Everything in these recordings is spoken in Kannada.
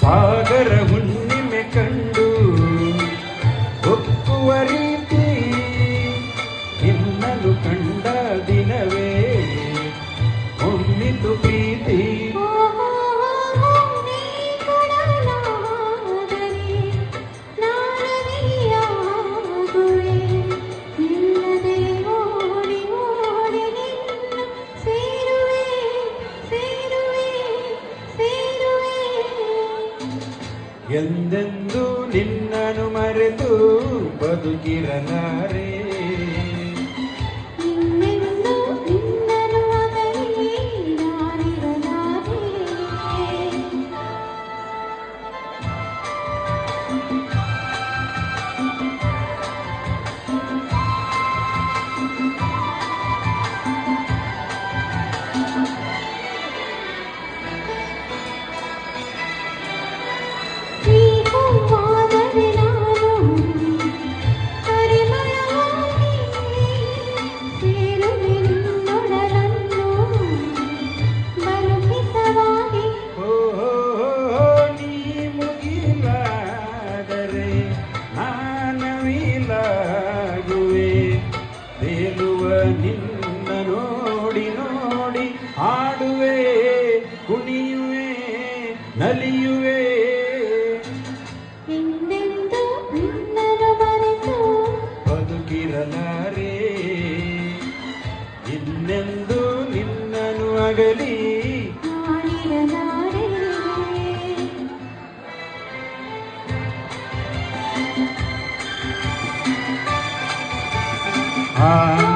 ಸಾಗರ ಹುಣ್ಣಿಮೆ ಕಂಡು ಒಪ್ಪುವ ರೀತಿ ನಿನ್ನನ್ನು ಕಂಡ ದಿನವೇ ಒಮ್ಮಿತು ಪ್ರೀತಿ. ಎಂದೆಂದು ನಿನ್ನನು ಮರೆತು ಬದುಕಿರಲಾರೆ. ಇನ್ನೆಂದು ನಿನ್ನನು ಅಗಲಿ. ಆ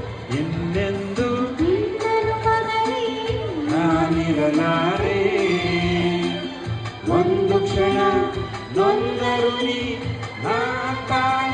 তুমি না